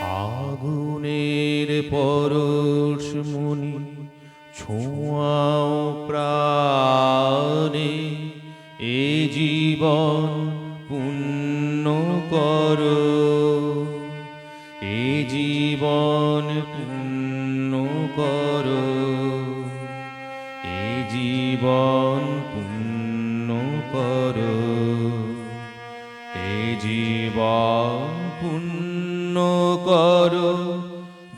আগুনের পরশ মুনি ছোঁয়াও প্রাণে এ জীবন পুণ্য করো। এ জীবন পুণ্য করো। এ জীবন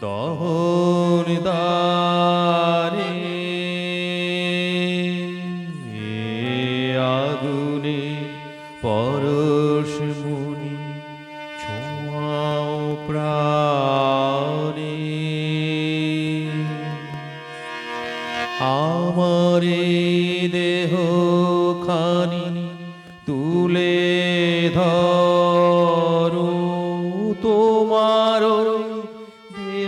দহন দারে আগুনে পরশ আমারে দেহ খানি তুলে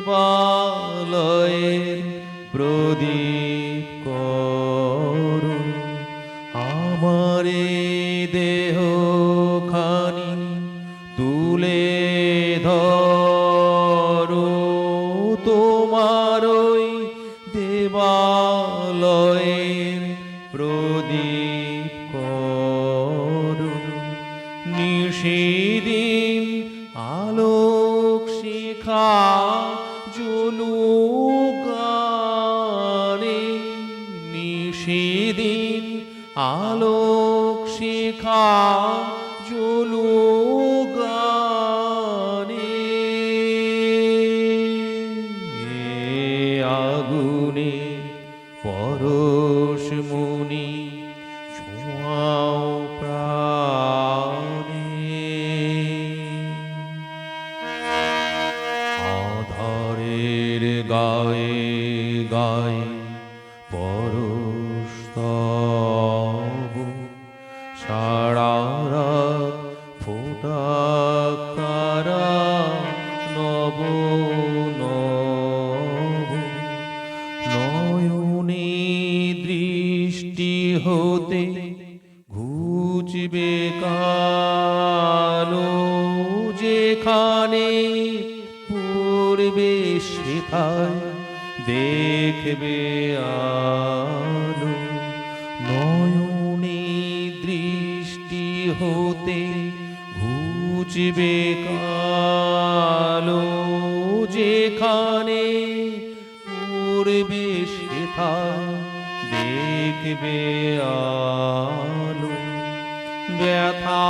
দেবালয়ের প্রদীপ করো। আমারে দেহ খানি তুলে ধরো। তোমার ওই দেবালয়ের প্রদীপ করো। নিষেদিন নিষেদিন আলোক শিখা জলুগানে এ আগুনে পরশ মুনি গায়ে গায়ে যেখানে পূর্বে শেখায় দেখবে আলো। নয়নে দৃষ্টি হতে ঘুচবে কালো। যেখানে পূর্বে শেখা দেখবে আলো। ব্যথা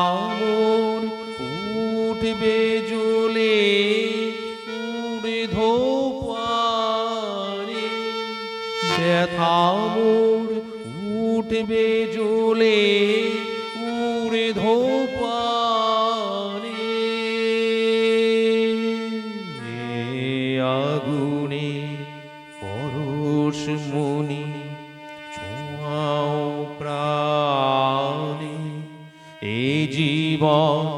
উঠবে জ্বলে উড়ে ধোপারে ব্যথা মোর উঠবে জ্বলে উড়ে ধোপারে আগুনে পরশ মনি ছোঁয়াও প্রাণে। এ জীবন